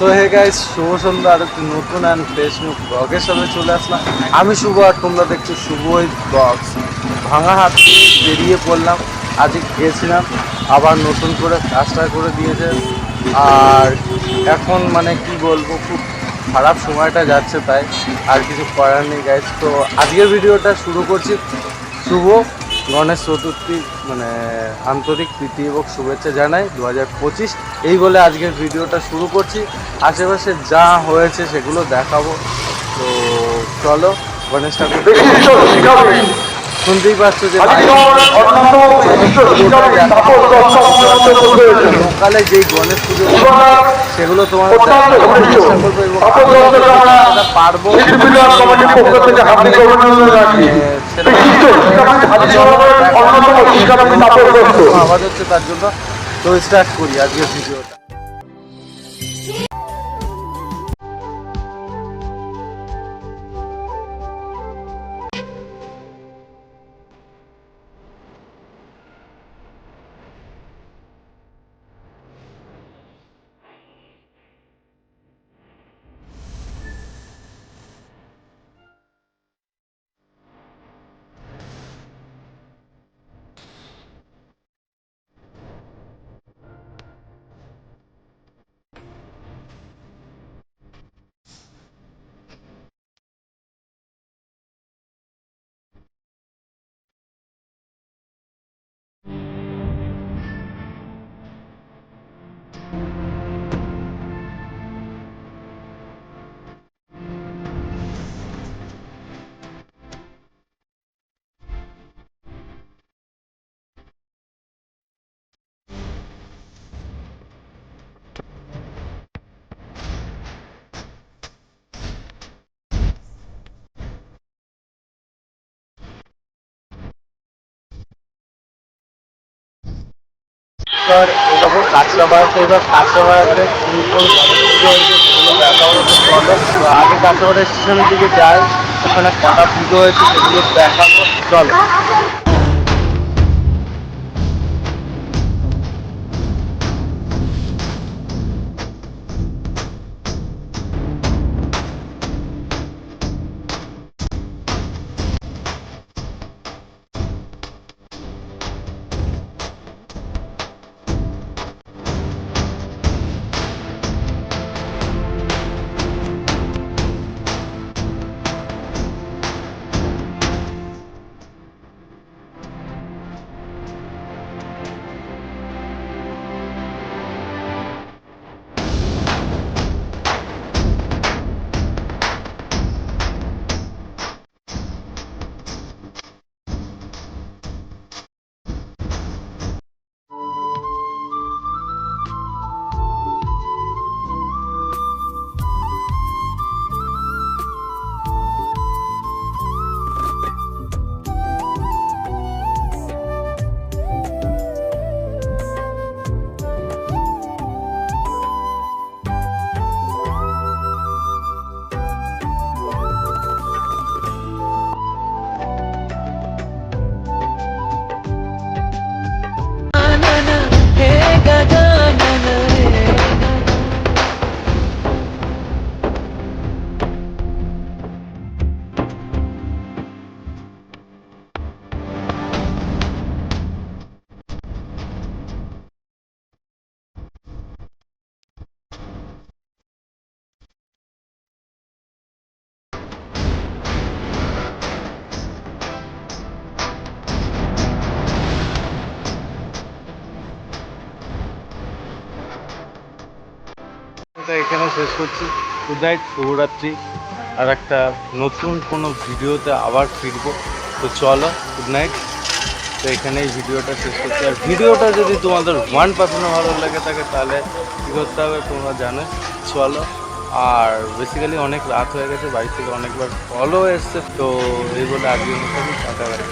তো hey guys শুভ সন্ধ্যা, আর একটি নতুন অ্যান্ড ফ্রেশ নিউ ব্লগের সাথে চলে আসলাম। আমি শুভ, আর তোমরা দেখছ শুভ ওই ব্লগস ভাঙা হাত বেরিয়ে পড়লাম, আজকে গিয়েছিলাম আবার নতুন করে কাজটা করে দিয়েছে। আর এখন মানে কি বলব, খুব খারাপ সময়টা যাচ্ছে তাই, আর কিছু করার নেই গাইস তো আজকের ভিডিওটা শুরু করছি। শুভ গণেশ চতুর্থী মানে আন্তরিক প্রীতি এবং শুভেচ্ছা জানাই দু হাজার পঁচিশ। এই বলে আজকের ভিডিওটা শুরু করছি। আশেপাশে যা হয়েছে সেগুলো দেখাবো। তো চলো, গণেশ ঠাকুর। শুনতেই পাচ্ছ যে লোকালে যেই গণেশ পুজো সেগুলো তোমার পারব। আওয়াজ হচ্ছে তার জন্য। তো স্টার্ট করি আজকের ভিডিওটা। এবার এরকম কাঁচরা আছে, এবার আগে কাঁচরাবাড়া স্টেশনের দিকে যাই, ওখানে কটা পুজো হয়েছে সেগুলো দেখাবো। চলো। এটা এখানে শেষ করছি। গুড নাইট শুভরাত্রি। আর একটা নতুন কোনো ভিডিওতে আবার ফিরবো। তো চলো গুড নাইট তো এখানে এই ভিডিওটা শেষ করছি। আর ভিডিওটা যদি তোমাদের ওয়ান পার্সেন্ট ভালো লাগে থাকে, তাহলে কী করতে হবে তোমরা জানো। চলো, আর বেসিক্যালি অনেক রাত হয়ে গেছে, বাড়ি থেকে অনেকবার কলও এসছে। তো এই বলে টাটা বাড়ি